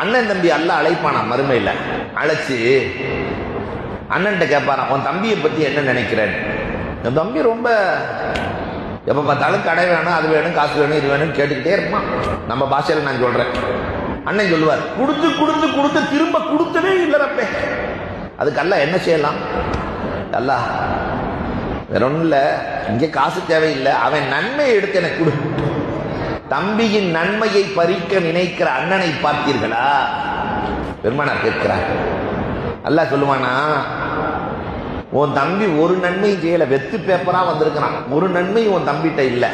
அண்ணன் தம்பி அல்ல அழைப்பானா? மறுமையில். அழைச்சி அண்ணன்ட்ட கேட்பாரான் உன் தம்பியை பற்றி என்ன நினைக்கிறேன்? என் தம்பி ரொம்ப எப்போ பார்த்தாலும் கடை வேணும் அது வேணும் காசு வேணும் இது வேணும் கேட்டுக்கிட்டே இருப்பான். நம்ம பாஷையில நான் சொல்கிறேன் அண்ணன் சொல்லுவார் கொடுத்து கொடுத்து கொடுத்து திரும்ப கொடுத்தவே இல்லை ரப்பே. அதுக்கெல்லாம் என்ன செய்யலாம்? அல்ல வேற ஒன்றும் இல்லை. இங்கே காசு தேவையில்லை. அவன் நன்மையை எடுத்து எனக்கு கொடு. தம்பியின் நன்மையை பறிக்க நினைக்கிற அண்ணனை பார்த்தீர்களா? பெருமானார் கேட்கிறார். அல்லாஹ் சொல்லுவானா உன் தம்பி ஒரு நன்மையும் செய்யல வெத்து பேப்பரா வந்திருக்கிறான். ஒரு நன்மையும் உன் தம்பிட்ட இல்ல.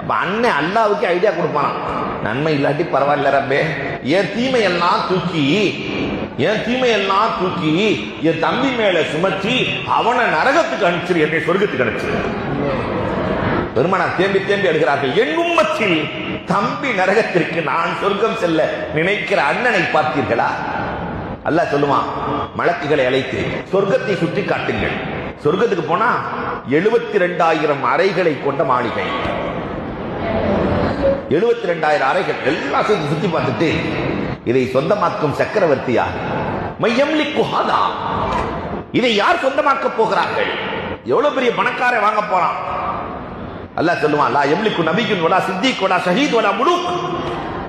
அப்ப அண்ணன் அல்லாவுக்கு ஐடியா கொடுப்பானான் நன்மை இல்லாட்டி பரவாயில்ல ரப்பே. என் தீமையெல்லாம் தூக்கி என் தீமையெல்லாம் தூக்கி என் தம்பி மேல சுமத்தி அவனை நரகத்துக்கு அனுப்பிச்சிரு என்னை சொர்க்கத்துக்கு அனுப்பிச்சிரு. பெருமானார் தேம்பி தேம்பி எடுக்கிறார்கள். என் உம்மத்தில் தம்பி நரகத்திற்கு நான் சொர்க்கம் செல்ல நினைக்கிற அண்ணனை பார்த்தீர்களா? அல்லாஹ் சொல்லுவான் மலக்குகளை அழைத்து சொர்க்கத்தை சுற்றி காட்டுங்கள். சொர்க்கத்துக்கு போனா எழுபத்தி ரெண்டாயிரம் அறைகளை கொண்ட மாளிகை. எழுபத்தி ரெண்டாயிரம் அறைகள் எல்லாம் சுத்தி சுத்தி பார்த்துட்டு இதை சொந்தமாக்கும் சக்கரவர்த்தியா மையம்லி குஹாதா இதை யார் சொந்தமாக்க போகிறார்கள்? எவ்வளவு பெரிய பணக்காரன் வாங்க போறான்? அல்லாஹ் சொல்லுவான் லா எம்லிக்கு நபிக்கும் வடா சித்திக் வடா ஷஹீத் வடா முலுக்.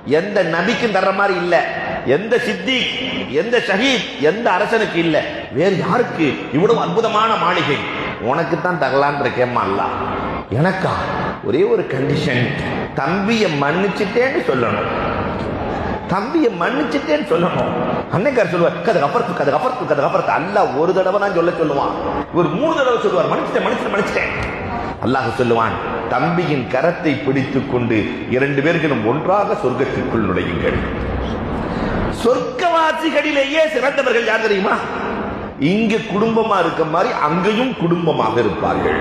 எந்த நபிக்கும் தர்ற மாதிரி இல்ல. எந்த சித்திக் எந்த ஷஹீத் எந்த அரசனுக்கு இல்ல. வேறு யாருக்கு? இவ்வளவு அற்புதமான மாளிகை. உனக்கு தான் தரலான் இருக்கேம்மா அல்லாஹ். எனக்கா? ஒரே ஒரு கண்டிஷன் தம்பியை மன்னிச்சுட்டேன்னு சொல்லணும். தம்பியை மன்னிச்சுட்டேன்னு சொல்லணும். அன்னைக்கார் சொல்லுவார் கதை கப்பறத்து கதை கப்பறத்து கதை கப்பறத்து அல்லா ஒரு தடவை நான் சொல்ல சொல்லுவான். ஒரு மூணு தடவை சொல்லுவார் மன்னிச்சிட்டேன் மன்னிச்சிட்டேன் மன்னிச்சிட்டேன். அல்லாஹ் சொல்லுவான் தம்பியின் கரத்தை பிடித்துக் கொண்டு இரண்டு பேர்களும் ஒன்றாக சொர்க்கத்திற்குள் நுழையுங்கள். சொர்க்கவாசிகளிலேயே சிறந்தவர்கள் யார் தெரியுமா? இங்க குடும்பமா இருக்க மாதிரி அங்கேயும் குடும்பமாக இருப்பார்கள்.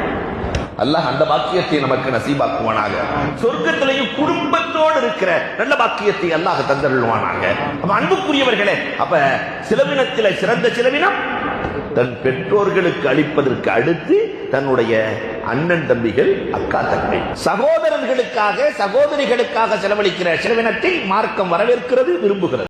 அல்லாஹ் அந்த பாக்கியத்தை நமக்கு நசீபாக்குவானாக. சொர்க்கத்திலையும் குடும்பத்தோடு இருக்கிற நல்ல பாக்கியத்தை அல்லாஹ் தந்தருள்வானாக. அப்ப அன்புக்குரியவர்களே அப்ப சிலவினத்தில் சிறந்த சிலவினம் தன் பெற்றோர்களுக்கு அளிப்பதற்கு அடுத்து தன்னுடைய அண்ணன் தம்பிகள் அக்கா தங்கை. சகோதரர்களுக்காக சகோதரிகளுக்காக செலவழிக்கிற செலவினத்தை மார்க்கம் வரவேற்கிறது விரும்புகிறது.